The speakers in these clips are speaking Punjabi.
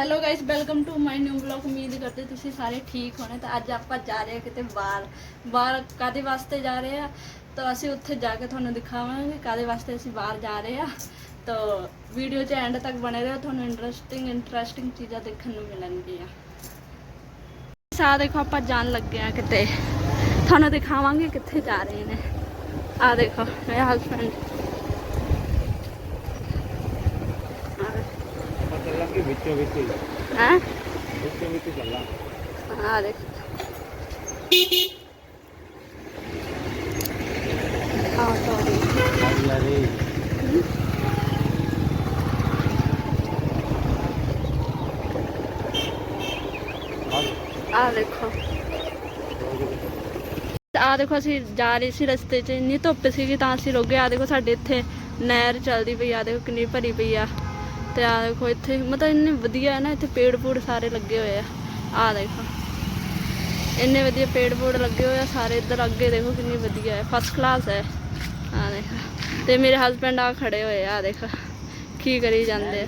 Hello guys welcome to my new blog ਉਮੀਦ ਕਰਦੇ ਤੁਸੀਂ ਸਾਰੇ ਠੀਕ ਹੋਣੇ ਤਾਂ ਅੱਜ ਆਪਾਂ ਜਾ ਰਹੇ ਹਾਂ ਕਿਤੇ ਬਾਹਰ ਬਾਹਰ ਕਾਦੇ ਵਾਸਤੇ ਜਾ ਰਹੇ ਆ ਤਾਂ ਅਸੀਂ ਉੱਥੇ ਜਾ ਕੇ ਤੁਹਾਨੂੰ ਦਿਖਾਵਾਂਗੇ ਕਾਦੇ ਵਾਸਤੇ ਅਸੀਂ ਬਾਹਰ ਜਾ ਰਹੇ ਆ ਤਾਂ ਵੀਡੀਓ 'ਚ ਐਂਡ ਤੱਕ ਬਣੇ ਰਹੋ ਤੁਹਾਨੂੰ ਇੰਟਰਸਟਿੰਗ ਇੰਟਰਸਟਿੰਗ ਚੀਜ਼ਾਂ ਦੇਖਣ ਨੂੰ ਮਿਲਣਗੀਆਂ ਸਾ ਦੇਖੋ ਆਪਾਂ ਜਾਣ ਲੱਗੇ ਆ ਕਿਤੇ ਤੁਹਾਨੂੰ ਦਿਖਾਵਾਂਗੇ ਕਿੱਥੇ ਜਾ ਰਹੇ ਨੇ ਆ ਦੇਖੋ ਮੇਰਾ ਹਸਬੰਡ ਚੱਲਾਂਗੇ ਵਿੱਚੋਂ ਵਿੱਚ ਹੀ, ਹੈ? ਵਿੱਚੋਂ ਵਿੱਚ ਚੱਲਾਂ ਆ ਦੇਖ। ਆ ਸੌਰੀ ਆ ਰਹੀ ਆ ਦੇਖੋ। ਆ ਦੇਖੋ ਅਸੀਂ ਜਾ ਰਹੇ ਸੀ ਰਸਤੇ 'ਚ। ਇੰਨੀ ਧੁੱਪ ਸੀਗੀ ਤਾਂ ਅਸੀਂ ਰੁਕ ਗਏ। ਆ ਦੇਖੋ ਸਾਡੇ ਇੱਥੇ ਨਹਿਰ ਚੱਲਦੀ ਪਈ ਆ। ਦੇਖੋ ਕਿੰਨੀ ਭਰੀ ਪਈ ਆ। ਤੇ ਆ ਦੇਖੋ ਇੱਥੇ, ਮਤਲਬ ਇੰਨੇ ਵਧੀਆ ਹੈ ਨਾ ਇੱਥੇ ਪੇੜ ਪੂੜ ਸਾਰੇ ਲੱਗੇ ਹੋਏ ਆ। ਆ ਦੇਖੋ। ਇੰਨੇ ਵਧੀਆ ਪੇੜ ਪੂੜ ਲੱਗੇ ਹੋਏ ਆ, ਸਾਰੇ ਇੱਧਰ ਅੱਗੇ ਦੇਖੋ ਕਿੰਨੀ ਵਧੀਆ ਹੈ ਫਸਟ ਕਲਾਸ ਹੈ। ਆ ਦੇਖੋ। ਤੇ ਮੇਰੇ ਹਸਬੰਡ ਆ ਖੜੇ ਹੋਏ ਆ ਦੇਖੋ। ਕੀ ਕਰੀ ਜਾਂਦੇ ਆ।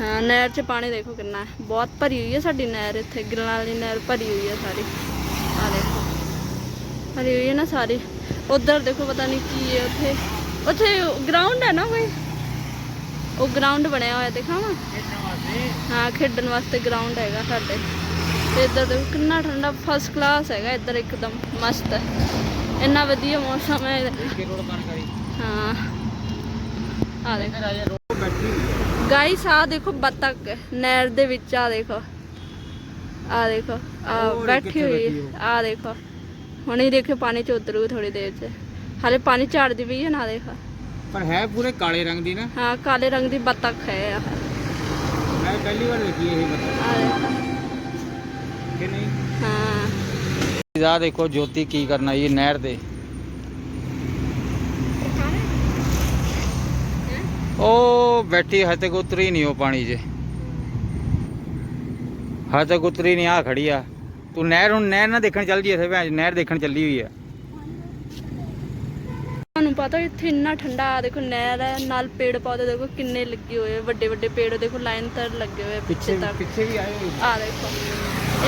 ਹਾਂ, ਨਹਿਰ 'ਚ ਪਾਣੀ ਦੇਖੋ ਕਿੰਨਾ ਹੈ। ਬਹੁਤ ਭਰੀ ਹੋਈ ਹੈ ਸਾਡੀ ਨਹਿਰ ਇੱਥੇ ਗਿੱਲਾਂ ਵਾਲੀ ਨਹਿਰ ਭਰੀ ਹੋਈ ਹੈ ਸਾਰੀ। ਆ ਦੇਖੋ। ਭਰੀ ਹੋਈ ਹੈ ਨਾ ਸਾਰੀ। ਉਧਰ ਦੇਖੋ ਪਤਾ ਨਹੀਂ ਕੀ ਹੈ ਉੱਥੇ। ਉੱਥੇ ਗਰਾਊਂਡ ਹੈ ਨਾ ਕੋਈ? ਉਹ ਗਰਾਊਂਡ ਬਣਿਆ ਹੋਇਆ ਦਿਖਾਵਾਂ? ਹਾਂ ਖੇਡਣ ਵਾਸਤੇ ਗਰਾਊਂਡ ਹੈਗਾ ਸਾਡੇ। ਤੇ ਇੱਧਰ ਦੇਖੋ ਕਿੰਨਾ ਠੰਡਾ ਫਸਟ ਕਲਾਸ ਹੈਗਾ ਇੱਧਰ ਇੱਕਦਮ ਮਸਤ। ਹੈ ਇੰਨਾ ਵਧੀਆ ਮੌਸਮ ਹੈ ਹਾਂ। ਆ ਦੇਖੋ। ਗਾਈਸ ਆ ਦੇਖੋ ਬੱਤਕ ਨਹਿਰ ਦੇ ਵਿੱਚ ਆ ਦੇਖੋ। ਆ ਦੇਖੋ ਆ ਬੈਠੀ ਹੋਈ ਆ ਦੇਖੋ। ਹੁਣ ਦੇਖੋ ਪਾਣੀ ਚ ਉਤਰੂ ਥੋੜੀ ਦੇਰ ਚ। ਹਾਲੇ ਪਾਣੀ ਝਾੜਦੀ ਪਈ ਹੈ ਨਾ ਦੇਖੋ। ਪਰ ਹੈ ਪੂਰੇ ਕਾਲੇ ਰੰਗ ਦੀ ਨਾ। ਹਾਂ ਕਾਲੇ ਰੰਗ ਦੀ ਬੱਤਕ ਹੈ ਆ ਮੈਂ ਪਹਿਲੀ ਵਾਰ ਦੇਖੀ ਇਹ ਦੇਖੋ ਕਿ ਨਹੀਂ? ਹਾਂ। ਆ ਦੇਖੋ ਜੋਤੀ ਕੀ ਕਰਨਾ ਇਹ ਨਹਿਰ ਦੇ ਉਹ ਬੈਠੀ ਹਜੇ ਤੱਕ ਉਤਰੀ ਨਹੀਂ ਉਹ ਪਾਣੀ 'ਚ ਹਜੇ ਤੱਕ ਉਤਰੀ ਨਹੀਂ ਆ ਖੜੀ ਆ। ਤੂੰ ਨਹਿਰ ਹੁਣ ਨਹਿਰ ਨਾ ਦੇਖਣ ਚੱਲ ਜੀ ਇੱਥੇ ਭੈਣ ਨਹਿਰ ਦੇਖਣ ਚੱਲੀ ਹੋਈ ਆ। ਤੁਹਾਨੂੰ ਪਤਾ ਇੱਥੇ ਇੰਨਾ ਠੰਡਾ ਆ ਦੇਖੋ ਨਹਿਰ ਹੈ ਨਾਲ ਪੇੜ ਪੌਦੇ ਦੇਖੋ ਕਿੰਨੇ ਲੱਗੇ ਹੋਏ ਵੱਡੇ ਵੱਡੇ ਪੇੜ ਦੇਖੋ ਲਾਈਨ ਤਰ ਲੱਗੇ ਹੋਏ ਪਿੱਛੇ ਤੱਕ। ਪਿੱਛੇ ਵੀ ਆਏ ਹੋਏ ਆ ਦੇਖੋ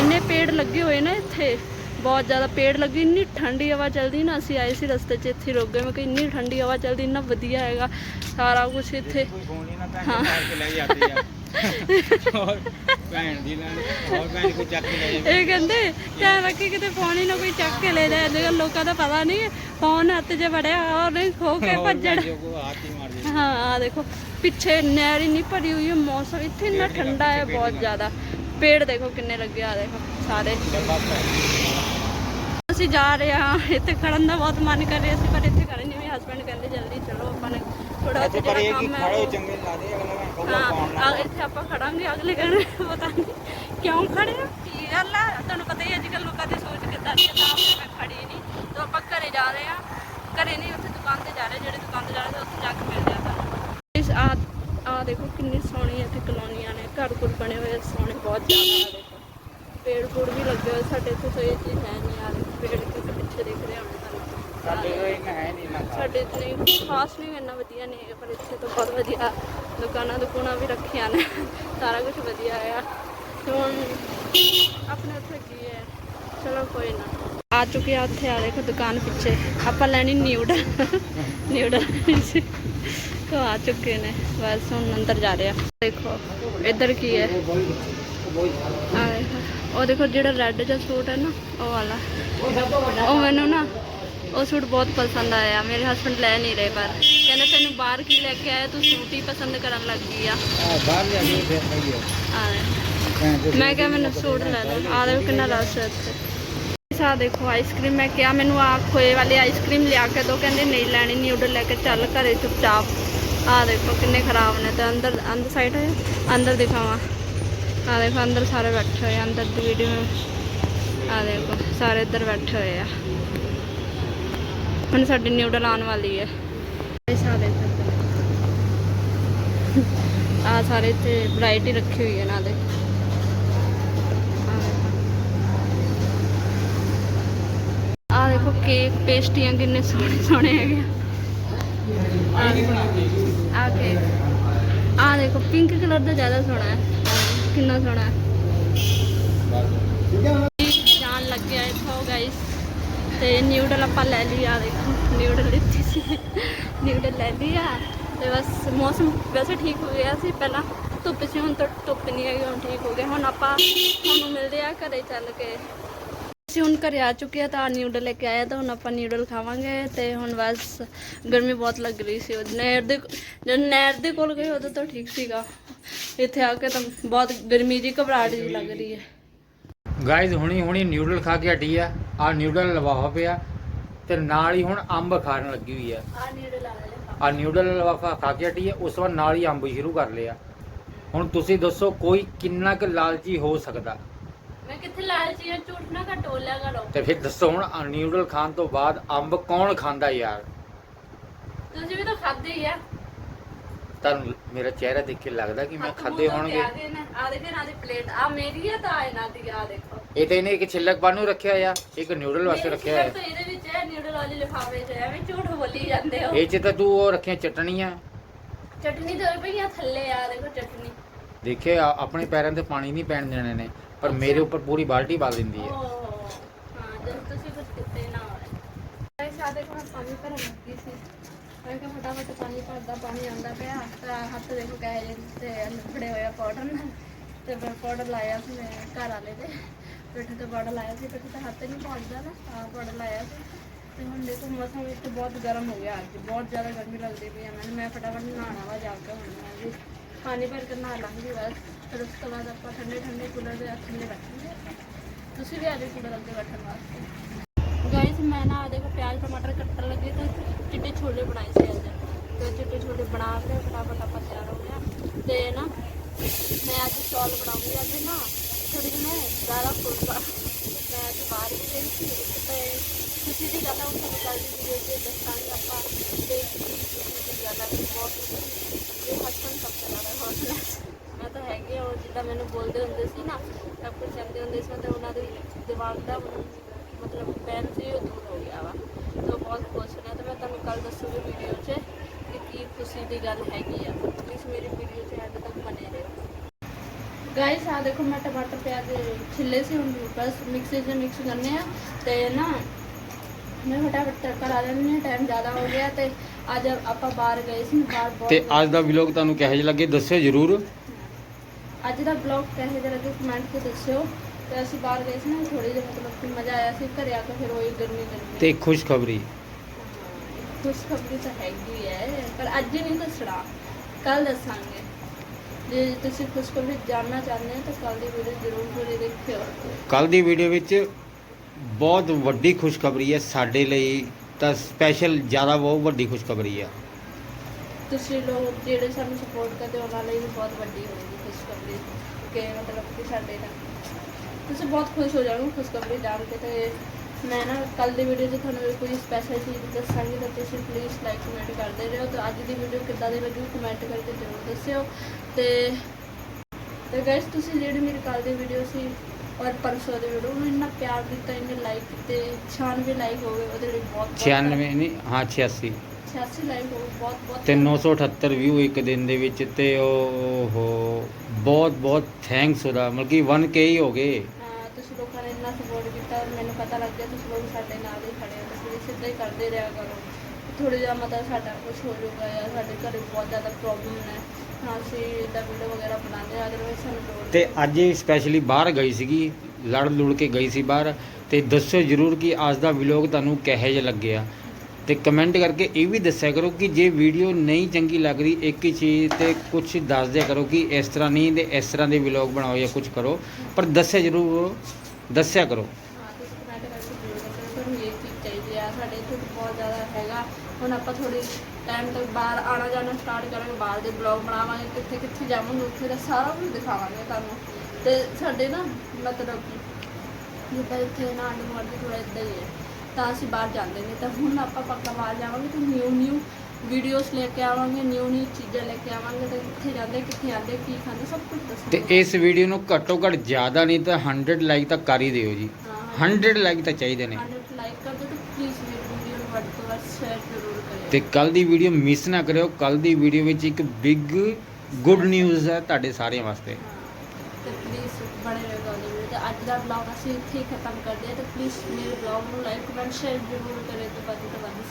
ਇੰਨੇ ਪੇੜ ਲੱਗੇ ਹੋਏ ਨੇ ਇੱਥੇ ਬਹੁਤ ਜ਼ਿਆਦਾ ਪੇੜ ਲੱਗੀ ਇੰਨੀ ਠੰਡੀ ਹਵਾ ਚੱਲਦੀ ਨਾ ਅਸੀਂ ਆਏ ਸੀ ਰਸਤੇ 'ਚ ਇੱਥੇ ਰੁਕ ਗਏ ਮੈਂ ਕਿ ਇੰਨੀ ਠੰਡੀ ਹਵਾ ਚੱਲਦੀ ਇੰਨਾ ਵਧੀਆ ਹੈਗਾ ਸਾਰਾ ਕੁਝ ਇੱਥੇ। ਹੀ। ਹਾਂ। ਦੇ ਮਾਰ ਕੇ ਲੈ ਜਾਂਦੇ ਆ ਹੋਰ ਭੈਣ ਦੀ ਨਾਲ ਹੋਰ ਭੈਣ ਕੋਈ ਚੱਕ ਕੇ ਲੈ ਜਾਵੇ। ਇਹ ਕਹਿੰਦੇ ਧਿਆਨ ਰੱਖੀ ਕਿਤੇ ਫੋਨ ਹੀ ਨਾ ਕੋਈ ਚੱਕ ਕੇ ਲੈ ਜਾਏ। ਅੱਜ ਕੱਲ੍ਹ ਲੋਕਾਂ ਦਾ ਪਤਾ ਨਹੀਂ ਫੋਨ ਹੱਥ 'ਚ ਫੜਿਆ ਔਰ ਨਹੀਂ ਖੋ ਕੇ ਹੋਰ ਭੱਜਣ। ਭੈਣ ਚੋਦ ਕੋ ਹੱਥ ਹੀ ਮਾਰ ਦੇ ਹਾਂ ਆ ਦੇਖੋ ਪਿੱਛੇ ਨਹਿਰ ਇੰਨੀ ਭਰੀ ਹੋਈ ਹੈ ਮੌਸਮ ਇੱਥੇ ਇੰਨਾ ਠੰਡਾ ਹੈ ਬਹੁਤ ਜ਼ਿਆਦਾ। ਪੇੜ ਦੇਖੋ ਕਿੰਨੇ ਲੱਗੇ ਆ ਦੇਖੋ ਸਾਰੇ। ਅਸੀਂ ਜਾ ਰਹੇ ਹਾਂ ਇੱਥੇ ਖੜਨ ਦਾ ਬਹੁਤ ਮਨ ਕਰ ਰਿਹਾ ਸੀ ਪਰ ਇੱਥੇ ਖੜਨ ਨਹੀਂ ਮੇਰੇ ਹਸਬੰਡ ਕਹਿੰਦੇ ਜਲਦੀ ਥੋੜਾ ਇੱਥੇ ਉੱਥੇ ਪਰ ਜਿਹੜਾ ਇਹ ਕਿ ਕੰਮ ਹੈ। ਖੜੋ ਉਹ- ਚੰਗੇ ਲਾਦੇ ਅਗਲਾ ਮੈਂ ਕਹੂਗਾ ਪਾਉਣ ਹਾਂ ਆ ਇੱਥੇ ਆਪਾਂ ਖੜਾਂਗੇ ਅਗਲੇ ਕਹਿੰਦੇ ਪਤਾ ਨਹੀਂ ਕਿਉਂ ਖੜੇ ਆ। ਕੀ ਗੱਲ ਆ? ਤੁਹਾਨੂੰ ਪਤਾ ਹੀ ਅੱਜ ਕੱਲ੍ਹ ਲੋਕਾਂ ਦੀ ਸੋਚ ਕਿੱਦਾਂ ਦੀ ਹੈ ਤਾਂ ਫਿਰ ਮੈਂ ਖੜੀ ਨਹੀਂ। ਤਾਂ ਆਪਾਂ ਘਰੇ ਜਾ ਰਹੇ ਆ। ਘਰੇ ਨਹੀਂ ਉੱਥੇ ਦੁਕਾਨ ਤੇ ਜਾ ਰਹੇ ਜਿਹੜੇ ਦੁਕਾਨ ਤੇ ਜਾ ਰਹੇ ਉੱਥੇ ਜਾ ਕੇ ਮਿਲ ਜਾਂਦਾ ਇਸ ਆ ਆ ਦੇਖੋ ਕਿੰਨੀ ਸੋਹਣੀ ਇੱਥੇ ਕਲੋਨੀਆਂ ਨੇ। ਘਰ ਘੁਰ ਬਣੇ ਹੋਏ ਸੋਹਣੇ ਬਹੁਤ ਜ਼ਿਆਦਾ ਆ ਦੇਖੋ। ਪੇੜ ਪੂੜ ਵੀ ਲੱਗੇ ਹੋਏ ਸਾਡੇ ਇੱਥੇ ਤਾਂ ਇਹ ਚੀਜ਼ ਹੈ ਨਹੀਂ ਆ ਦੇਖੋ ਪੇੜ ਕਿਤੇ ਪਿੱਛੇ ਦਿਖ ਰਹੇ ਤੁਹਾਨੂੰ ਸਾਡੇ ਕੋਲ ਇੰਨਾ ਹੈ ਨਹੀਂ ਨਾ। ਸਾਡੇ ਇੱਥੇ ਖਾਸ ਨਹੀਂ ਇੰਨਾ ਵਧੀਆ ਨਹੀਂ ਪਰ ਇੱਥੇ ਤਾਂ ਬਹੁਤ ਵਧੀਆ ਦੁਕਾਨਾਂ ਦੁਕਾਨਾਂ ਵੀ ਰੱਖੀਆਂ ਨੇ, ਸਾਰਾ ਕੁਝ ਵਧੀਆ ਆ। ਤੇ ਹੁਣ ਆਪਣੇ ਉੱਥੇ ਕੀ ਹੈ? ਚਲੋ ਕੋਈ ਨਾ। ਆ ਚੁੱਕੇ ਆ ਉੱਥੇ, ਆ ਦੇਖੋ ਦੁਕਾਨ ਪਿੱਛੇ। ਆਪਾਂ ਲੈਣੀ ਨਿਊਡਲ ਨਿਊਡਲ ਸੀ ਆ ਚੁੱਕੇ ਨੇ। ਬਸ ਹੁਣ ਅੰਦਰ ਜਾ ਰਿਹਾ ਦੇਖੋ, ਇੱਧਰ ਕੀ ਹੈ? ਉਹ ਦੇਖੋ ਜਿਹੜਾ ਰੈੱਡ ਜਿਹਾ ਸੂਟ ਹੈ ਨਾ, ਉਹ ਵਾਲਾ। ਉਹ ਮੈਨੂੰ ਨਾ ਉਹ ਸੂਟ ਬਹੁਤ ਪਸੰਦ ਆਇਆ ਮੇਰੇ ਹਸਬੰਡ ਲੈ ਨਹੀਂ ਰਹੇ ਪਰ ਕਹਿੰਦੇ ਤੈਨੂੰ ਬਾਹਰ ਕੀ ਲੈ ਕੇ ਆਇਆ ਤੂੰ ਸੂਟ ਹੀ ਪਸੰਦ ਕਰਨ ਲੱਗ ਗਈ ਆ। ਬਾਹਰ ਕੇ ਫਿਰ ਮੈਂ ਕਿਹਾ ਮੈਨੂੰ ਸੂਟ ਲੈ ਲਓ। ਆ ਕਿੰਨਾ ਹੈ ਇੱਥੇ। ਆ ਦੇਖੋ ਆਈਸਕ੍ਰੀਮ ਮੈਂ ਕਿਹਾ ਮੈਨੂੰ ਆ ਖੋਏ ਵਾਲੀ ਆਈਸਕ੍ਰੀਮ ਲਿਆ ਕੇ ਦੋ ਕਹਿੰਦੇ ਨਹੀਂ ਲੈਣੀ ਨਿਊਡਲ ਲੈ ਕੇ ਚੱਲ ਘਰੇ ਚੁੱਪਚਾਪ। ਆ ਦੇਖੋ ਕਿੰਨੇ ਖਰਾਬ ਨੇ ਤੇ ਅੰਦਰ ਅੰਦਰ ਸਾਈਡ ਹੈ? ਅੰਦਰ ਦਿਖਾਵਾਂ। ਆ ਦੇਖੋ ਅੰਦਰ ਸਾਰੇ ਬੈਠੇ ਹੋਏ ਆ ਅੰਦਰ ਦੀ ਵੀਡੀਓ ਆ ਦੇਖੋ ਸਾਰੇ ਇੱਧਰ ਬੈਠੇ ਹੋਏ ਆ। ਹੁਣ ਸਾਡੀ ਨਿਊਡਲ ਆਉਣ ਵਾਲੀ ਹੈ। ਇਸ ਆ ਸਾਰੇ ਇੱਥੇ ਵੈਰਾਈਟੀ ਰੱਖੀ ਹੋਈ ਹੈ ਇਹਨਾਂ ਦੇ। ਆ ਦੇਖੋ ਕੇਕ ਪੇਸਟੀਆਂ ਕਿੰਨੇ ਸੋਹਣੇ ਸੋਹਣੇ ਹੈਗੇ ਆ। ਕੇਕ ਆ ਦੇਖੋ ਪਿੰਕ ਕਲਰ ਦਾ ਜ਼ਿਆਦਾ ਸੋਹਣਾ ਹੈ। ਕਿੰਨਾ ਸੋਹਣਾ ਹੈ ਜਾਣ ਲੱਗਿਆ ਇੱਥੋਂ ਗਾਇਸ ਤੇ ਨਿਊਡਲ ਆਪਾਂ ਲੈ ਲਈ ਆ, ਦੇਖੋ, ਨਿਊਡਲ ਲਿੱਤੀ ਸੀ। ਨਿਊਡਲ ਲੈ ਲਈ ਆ ਤੇ ਬਸ ਮੌਸਮ ਵੈਸੇ ਠੀਕ ਹੋ ਗਿਆ ਸੀ। ਪਹਿਲਾਂ ਧੁੱਪ ਸੀ, ਹੁਣ ਤਾਂ ਧੁੱਪ ਨਹੀਂ ਹੈਗੀ, ਹੁਣ ਠੀਕ ਹੋ ਗਿਆ। ਹੁਣ ਆਪਾਂ ਤੁਹਾਨੂੰ ਮਿਲਦੇ ਆ ਘਰੇ ਚੱਲ ਕੇ। ਅਸੀਂ ਹੁਣ ਘਰੇ ਆ ਚੁੱਕੇ ਆ ਤਾਂ ਨਿਊਡਲ ਲੈ ਕੇ ਆਇਆ ਤਾਂ ਹੁਣ ਆਪਾਂ ਨਿਊਡਲ ਖਾਵਾਂਗੇ ਤੇ ਹੁਣ ਬਸ ਗਰਮੀ ਬਹੁਤ ਲੱਗ ਰਹੀ ਸੀ। ਉਹ ਨਹਿਰ ਦੇ ਜਦ ਨਹਿਰ ਦੇ ਕੋਲ ਗਏ, ਉਦੋਂ ਤਾਂ ਠੀਕ ਸੀਗਾ। ਇੱਥੇ ਆ ਕੇ ਤਾਂ ਬਹੁਤ ਗਰਮੀ ਦੀ ਘਬਰਾਹਟ ਜੀ ਲੱਗ ਰਹੀ ਹੈ। ਗਾਇਜ਼ ਹੁਣੀ ਹੁਣੀ ਨਿਊਡਲ ਖਾ ਕੇ ਹਟੀ ਆ। ਆ ਨਿਊਡਲ ਲਵਾਵਾ ਪਿਆ ਤੇ ਨਾਲ ਹੀ ਹੁਣ ਅੰਬ ਖਾਣ ਲੱਗੀ ਹੋਈ ਆ। ਆ ਨਿਊਡਲ ਆ ਆ ਲਵਾਫਾ ਖਾ ਕੇ ਹਟੀ ਆ ਉਸ ਤੋਂ ਬਾਅਦ ਨਾਲ ਹੀ ਅੰਬ ਸ਼ੁਰੂ ਕਰ ਲਿਆ। ਹੁਣ ਤੁਸੀਂ ਦੱਸੋ ਕੋਈ ਕਿੰਨਾ ਕੁ ਲਾਲਚੀ ਹੋ ਸਕਦਾ? ਮੈਂ ਕਿੱਥੇ ਲਾਲਚੀ ਆ? ਝੂਠ ਨਾ ਘਟੋਲਿਆ ਕਰੋ। ਤੇ ਫਿਰ ਦੱਸੋ ਹੁਣ ਆਹ ਨਿਊਡਲ ਖਾਣ ਤੋਂ ਬਾਅਦ ਅੰਬ ਕੌਣ ਖਾਂਦਾ ਯਾਰ? ਤੁਸੀਂ ਵੀ ਤਾਂ ਖਾਦੇ ਹੀ ਆ। ਤੁਹਾਨੂੰ ਮੇਰਾ ਚਿਹਰਾ ਦੇਖ ਕੇ ਲੱਗਦਾ ਕਿ ਮੈਂ ਖਾਦੇ ਹੋਣਗੇ। ਆ ਦੇਖੇ ਨਾ ਦੀ ਪਲੇਟ ਆ ਮੇਰੀ ਆ ਤਾਂ ਇਹਨਾਂ ਦੀ ਆ ਦੇਖੋ। ਇਹ ਤਾਂ ਇਹਨੇ ਇੱਕ ਛਿੱਲਕ ਪਾਣ ਨੂੰ ਰੱਖਿਆ ਆ ਇੱਕ ਨਿਊਡਲ ਵਾਸਤੇ ਰੱਖਿਆ ਹੈ ਤਾਂ ਇਹਦੇ ਵਿੱਚ ਹੈ ਨਿਊਡਲ ਵਾਲੇ ਲਿਫਾਫੇ 'ਚ ਐਵੇਂ ਝੂਠ ਬੋਲੀ ਜਾਂਦੇ ਹੋ। ਇਹ ਚ ਤਾਂ ਤੂੰ ਉਹ ਰੱਖੀਆਂ ਚਟਣੀਆਂ। ਚਟਨੀ ਤੇ ਪਈ ਆ ਥੱਲੇ ਆ ਦੇਖੋ ਚਟਨੀ ਦੇਖੇ ਆ- ਆਪਣੇ ਪੈਰਾਂ ਤੇ ਪਾਣੀ ਨਹੀਂ ਪੈਣ ਦੇਣੇ ਨੇ ਪਰ ਮੇਰੇ ਉੱਪਰ ਪੂਰੀ ਬਾਲਟੀ ਪਾ ਦਿੰਦੀ ਹੈ। ਓਹ, ਹਾਂ ਜਦ ਤੁਸੀਂ ਕੁਝ ਕਿਤੇ ਨਾ ਹੋਵੇ ਗਾਇਸ ਆ ਦੇਖੋ ਮੈਂ ਪਾਣੀ ਭਰਨ ਲੱਗੀ ਸੀ। ਮੈਂ ਕਿਹਾ ਫਟਾਫਟ ਪਾਣੀ ਭਰਦਾ ਪਾਣੀ ਆਉਂਦਾ ਪਿਆ ਤਾਂ ਹੱਥ ਦੇਖੋ ਕਹੇ ਜੇ ਤੇ ਫੜੇ ਹੋਇਆ ਪਾਊਡਰ ਨਾਲ। ਤੇ ਮੈਂ ਪਾਊਡਰ ਲਾਇਆ ਸੀ ਮੈਂ ਘਰ ਵਾਲੇ ਦੇ। ਪਿੱਠ ਤੇ ਪਾਊਡਰ ਲਾਇਆ ਸੀ, ਪਿੱਠ ਤੇ ਹੱਥ ਨਹੀਂ ਪਹੁੰਚਦਾ ਨਾ, ਤਾਂ ਪਾਊਡਰ ਲਾਇਆ ਸੀ। ਤੇ ਹੁਣ ਦੇਖੋ ਮੌਸਮ ਵਿੱਚ ਬਹੁਤ ਗਰਮ ਹੋ ਗਿਆ ਅੱਜ, ਬਹੁਤ ਜ਼ਿਆਦਾ ਗਰਮੀ ਲੱਗਦੀ ਪਈ ਆ ਮੈਨੂੰ, ਮੈਂ ਫਟਾਫਟ ਨਹਾਉਣਾ ਵਾ ਜਾ ਕੇ ਹੁਣ, ਮੈਂ ਵੀ ਪਾਣੀ ਭਰ ਕੇ ਨਹਾ ਲਾਂਗੀ ਬਸ। ਫਿਰ ਉਸ ਤੋਂ ਬਾਅਦ ਆਪਾਂ ਠੰਡੇ ਠੰਡੇ ਕੂਲਰ ਦੇ ਥੱਲੇ ਬੈਠਾਂਗੇ ਤੁਸੀਂ ਵੀ ਆ ਜਾਓ ਕੂਲਰ ਅੱਗੇ ਬੈਠਣ ਵਾਸਤੇ। ਗਾਇਸ ਮੈਂ ਨਾ ਆ ਦੇਖੋ ਪਿਆਜ਼, ਟਮਾਟਰ ਕੱਟਣ ਲੱਗੀ ਤੇ ਚਿੱਟੇ ਛੋਲੇ ਬਣਾਏ ਸੀ ਅੱਜ। ਤੇ ਚਿੱਟੇ ਛੋਲੇ ਬਣਾ ਕੇ ਫਟਾਫਟ ਆਪਾਂ ਤਿਆਰ ਹੋ ਗਿਆ ਤੇ ਨਾ, ਮੈਂ ਅੱਜ ਚੌਲ ਬਣਾਉਂਗੀ ਅੱਜ ਨਾ। ਥੋੜੀ ਜਿਹੀ ਮੈਂ ਜ਼ਿਆਦਾ ਫੁਲਕਾ ਮੈਂ ਅੱਜ ਬਾਹਰ ਸੀ ਤੇ ਖੁਸ਼ੀ ਦੀ ਗੱਲ ਹੈ ਉਹ ਤੁਹਾਨੂੰ ਕੱਲ੍ਹ ਦੀ ਵੀਡੀਓ 'ਚ ਦੱਸਾਂਗੇ ਆਪਾਂ ਤੇ ਖੁਸ਼ੀ ਦੀ ਗੱਲ ਹੈ ਬਹੁਤ ਇਹ ਹਸਬੰਦ ਸਭ ਤੋਂ ਜ਼ਿਆਦਾ ਖੁਸ਼ ਮੈਂ ਤਾਂ ਹੈਗੀ ਆ, ਉਹ ਜਿੱਦਾਂ ਮੈਨੂੰ ਬੋਲਦੇ ਹੁੰਦੇ ਸੀ ਨਾ ਸਭ ਕੁਝ ਕਹਿੰਦੇ ਹੁੰਦੇ ਸੀ ਮਤਲਬ ਉਹਨਾਂ ਦੇ ਦਿਮਾਗ ਦਾ ਮਤਲਬ ਪੈਨ ਸੀ ਉਹ ਦੂਰ ਹੋ ਗਿਆ ਵਾ। ਤੇ ਬਹੁਤ ਖੁਸ਼ ਨੇ ਤੇ ਮੈਂ ਤੁਹਾਨੂੰ ਕੱਲ ਦੱਸੂਗੀ ਵੀਡੀਓ 'ਚ ਕਿ ਕੀ ਖੁਸ਼ੀ ਦੀ ਗੱਲ ਹੈਗੀ ਆ। ਪਲੀਜ਼ ਮੇਰੀ ਵੀਡੀਓ 'ਚ ਐਂਡ ਤੱਕ ਬਣੇ ਰਹੋ। ਗਾਇਸ ਆ ਦੇਖੋ ਮੈਂ ਟਮਾਟਰ ਪਿਆਜ਼ ਛਿੱਲੇ ਸੀ ਹੁਣ ਬਸ ਮਿਕਸੀ 'ਚ ਮਿਕਸ ਕਰਨੇ ਆ। ਤੇ ਨਾ ਮੈਂ ਫਟਾਫਟ ਤੜਕਾ ਲਾ ਲੈਂਦੀ ਹਾਂ ਟਾਈਮ ਜ਼ਿਆਦਾ ਹੋ ਗਿਆ ਤੇ ਅੱਜ ਆਪਾਂ ਬਾਹਰ ਗਏ ਸੀ ਬਾਹਰ ਬਹੁਤ ਤੇ ਅੱਜ ਦਾ ਵਲੌਗ ਤੁਹਾਨੂੰ ਕਿਹੋ ਜਿਹਾ ਲੱਗੇ ਦੱਸਿਓ ਜਰੂਰ। ਅੱਜ ਦਾ ਬਲੌਗ ਕਿਹੋ ਜਿਹਾ ਲੱਗੇ ਕਮੈਂਟ 'ਚ ਦੱਸਿਓ। ਤੇ ਅਸੀਂ ਬਾਹਰ ਗਏ ਸੀ ਨਾ ਥੋੜੀ ਜਿਹੀ ਮਤਲਬ ਕਿ ਮਜ਼ਾ ਆਇਆ ਸੀ ਘਰੇ ਆ ਕੇ ਫਿਰ ਉਹੀ ਗਰਮੀ ਗਰਮੀ। ਤੇ ਖੁਸ਼ਖਬਰੀ। ਖੁਸ਼ਖਬਰੀ ਤਾਂ ਹੈਗੀ ਹੈ ਪਰ ਅੱਜ ਨਹੀਂ ਦੱਸਣਾ ਕੱਲ ਦੱਸਾਂਗੇ। ਜੇ ਤੁਸੀਂ ਖੁਸ਼ਖਬਰੀ ਜਾਣਨਾ ਚਾਹੁੰਦੇ ਹੋ ਤਾਂ ਕੱਲ ਦੀ ਵੀਡੀਓ ਜ਼ਰੂਰ ਪੂਰੀ ਦੇਖਿਓ। ਕੱਲ ਦੀ ਵੀਡੀਓ ਵਿੱਚ ਬਹੁਤ ਵੱਡੀ ਖੁਸ਼ਖਬਰੀ ਹੈ ਸਾਡੇ ਲਈ ਤਾਂ ਸਪੈਸ਼ਲ ਜ਼ਿਆਦਾ ਬਹੁਤ ਵੱਡੀ ਖੁਸ਼ਖਬਰੀ ਹੈ ਤੁਸੀਂ ਲੋਕ ਜਿਹੜੇ ਸਾਨੂੰ ਸਪੋਰਟ ਕਰਦੇ ਹੋ, ਉਹਨਾਂ ਲਈ ਵੀ ਬਹੁਤ ਵੱਡੀ ਹੋਏਗੀ ਖੁਸ਼ਖਬਰੀ। ਕਿ ਮਤਲਬ ਕਿ ਸਾਡੇ ਨਾਲ ਤੁਸੀਂ ਬਹੁਤ ਖੁਸ਼ ਹੋ ਜਾਓਗੇ ਖੁਸ਼ਖਬਰੀ ਜਾਣ ਕੇ ਤੇ ਮੈਂ ਨਾ ਕੱਲ ਦੀ ਵੀਡੀਓ 'ਚ ਤੁਹਾਨੂੰ ਕੋਈ ਸਪੈਸ਼ਲ ਚੀਜ਼ ਦੱਸਾਂਗੀ ਤਾਂ ਤੁਸੀਂ ਪਲੀਜ਼ ਲਾਈਕ ਕਮੈਂਟ ਕਰਦੇ ਰਹੋ ਤੇ ਅੱਜ ਦੀ ਵੀਡੀਓ ਕਿੱਦਾਂ ਦੀ ਲੱਗੀ ਕਮੈਂਟ ਕਰਕੇ ਜ਼ਰੂਰ ਦੱਸਿਓ। ਤੇ ਤੇ ਗਾਇਸ ਤੁਸੀਂ ਜਿਹੜੀ ਮੇਰੀ ਕੱਲ ਦੀ ਵੀਡੀਓ ਸੀ ਔਰ ਪਰਸੋਂ ਦੀ ਵੀਡੀਓ ਨੂੰ ਇੰਨਾ ਪਿਆਰ ਦਿੱਤਾ ਇੰਨੇ ਲਾਈਕ ਕੀਤੇ 96 ਲਾਈਕ ਹੋ ਗਏ ਉਹਦੇ ਲਈ ਬਹੁਤ ਬਹੁਤ 96 ਨਹੀਂ ਹਾਂ 86 86 ਲਾਈਕ ਹੋ ਬਹੁਤ ਬਹੁਤ ਤੇ 978 ਵਿਊ ਇੱਕ ਦਿਨ ਦੇ ਵਿੱਚ ਤੇ ਉਹ ਹੋ ਬਹੁਤ ਬਹੁਤ ਥੈਂਕਸ ਉਹਦਾ ਮਤਲਬ ਕਿ 1k ਹੀ ਹੋ ਗਏ ਹਾਂ, ਤੁਸੀਂ ਲੋਕਾਂ ਨੇ ਇੰਨਾ ਸਪੋਰਟ ਕੀਤਾ ਮੈਨੂੰ ਪਤਾ ਲੱਗ ਗਿਆ ਤੁਸੀਂ ਲੋਕ ਸਾਡੇ ਨਾਲ ਹੀ ਖੜੇ ਹੋ, ਤੁਸੀਂ ਸਿੱਧਾ ਹੀ ਕਰਦੇ ਰਿਹਾ ਕਰੋ। ਥੋੜੀ ਜਿਹਾ ਮਤਲਬ ਸਾਡਾ ਕੁਝ ਹੋ ਜਾਊਗਾ ਜਾਂ ਸਾਡੇ ਘਰੇ ਬਹੁਤ ਜ਼ਿਆਦਾ ਪ੍ਰੋਬਲਮ ਹੈ ਹਾਂ ਅਸੀਂ ਇਦਾਂ ਵੀਡੀਓ ਵਗੈਰਾ ਬਣਾਉਂਦੇ ਅਦਰਵਾਈਜ਼ ਸਾਨੂੰ ਲੋੜ ਤੇ ਅੱਜ ਇਹ ਸਪੈਸ਼ਲੀ ਬਾਹਰ ਗਈ ਸੀਗੀ ਲੜ ਲੁੜ ਕੇ ਗਈ ਸੀ ਬਾਹਰ, ਤੇ ਦੱਸਿਓ ਜਰੂਰ ਕਿ ਅੱਜ ਦਾ ਵਲੌਗ ਤੁਹਾਨੂੰ ਕਿਹੋ ਜਿਹਾ ਲੱਗਿਆ। ਤੇ ਕਮੈਂਟ ਕਰਕੇ ਇਹ ਵੀ ਦੱਸਿਆ ਕਰੋ ਕਿ ਜੇ ਵੀਡੀਓ ਨਹੀਂ ਚੰਗੀ ਲੱਗ ਰਹੀ, ਇੱਕ ਹੀ ਚੀਜ਼ ਤੇ ਕੁਝ ਦੱਸ ਦਿਆ ਕਰੋ ਕਿ ਇਸ ਤਰ੍ਹਾਂ ਨਹੀਂ ਤੇ ਇਸ ਤਰ੍ਹਾਂ ਦੇ ਵਲੌਗ ਬਣਾਓ ਜਾਂ ਕੁਝ ਕਰੋ, ਪਰ ਦੱਸਿਆ ਜਰੂਰ, ਦੱਸਿਆ ਕਰੋ। ਹੁਣ ਆਪਾਂ ਥੋੜੀ ਟਾਈਮ ਤੱਕ ਬਾਹਰ ਆਣਾ ਜਾਣਾ ਸਟਾਰਟ ਕਰਾਂਗੇ ਬਾਹਰ ਦੇ ਬਲੌਗ ਬਣਾਵਾਂਗੇ ਕਿੱਥੇ ਕਿੱਥੇ ਜਾਵਾਂਗੇ ਉੱਥੇ ਦਾ ਸਾਰਾ ਕੁਝ ਦਿਖਾਵਾਂਗੇ ਤੁਹਾਨੂੰ। ਤੇ ਸਾਡੇ ਨਾ ਮਤਲਬ ਕਿ ਜਿੱਦਾਂ ਇੱਥੇ ਨਾ ਆਂਡ ਮੋੜ ਥੋੜਾ ਇਦਾਂ ਹੀ ਹੈ। ਤਾਂ ਅਸੀਂ ਬਾਹਰ ਜਾਂਦੇ ਨਹੀਂ ਤਾਂ ਹੁਣ ਆਪਾਂ ਪੱਕਾ ਬਾਹਰ ਜਾਵਾਂਗੇ ਤੇ ਨਿਊ ਨਿਊ ਵੀਡੀਓਜ਼ ਲੈ ਕੇ ਆਵਾਂਗੇ ਨਿਊ ਨਿਊ ਚੀਜ਼ਾਂ ਲੈ ਕੇ ਆਵਾਂਗੇ ਤੇ ਕਿੱਥੇ ਜਾਂਦੇ ਕਿੱਥੇ ਆਉਂਦੇ ਕੀ ਖਾਂਦੇ ਸਭ ਕੁਝ ਤੇ ਦੱਸਾਂਗੇ ਇਸ ਵੀਡੀਓ ਨੂੰ ਘੱਟੋ ਘੱਟ ਜ਼ਿਆਦਾ ਨਹੀਂ ਤਾਂ 100 ਲਾਈਕ ਤਾਂ ਕਰ ਹੀ ਦਿਓ ਜੀ। ਹਾਂ 100 ਲਾਈਕ ਤਾਂ ਚਾਹੀਦੇ ਨੇ 100 ਲਾਈਕ ਕਰ ਦਿਓ ਤੇ ਪਲੀਜ਼ ਮੇਰੀ ਵੀਡੀਓ ਨੂੰ ਵੱਧ ਤੋਂ ਵੱਧ ਸ਼ੇਅਰ ਜ਼ਰੂਰ ਕਰਿਓ। ਤੇ ਕੱਲ ਦੀ ਵੀਡੀਓ ਮਿਸ ਨਾ ਕਰਿਓ। ਕੱਲ ਦੀ ਵੀਡੀਓ ਵਿੱਚ ਇੱਕ ਬਿਗ ਗੁੱਡ ਨਿਊਜ਼ ਹੈ ਤੁਹਾਡੇ ਸਾਰਿਆਂ ਵਾਸਤੇ। ਤੇ ਪਲੀਜ਼ ਬਣੇ ਰਹੋ ਤੇ। ਅੱਜ ਦਾ ਵਲੌਗ ਅਸੀਂ ਇੱਥੇ ਹੀ ਖਤਮ ਕਰਦੇ ਹਾਂ। ਤੇ ਪਲੀਜ਼ ਮੇਰੇ ਵਲੌਗ ਨੂੰ ਲਾਈਕ ਕਮੈਂਟ ਸ਼ੇਅਰ ਜ਼ਰੂਰ ਕਰੇ ਤੇ ਵੱਧ ਤੋਂ ਵੱਧ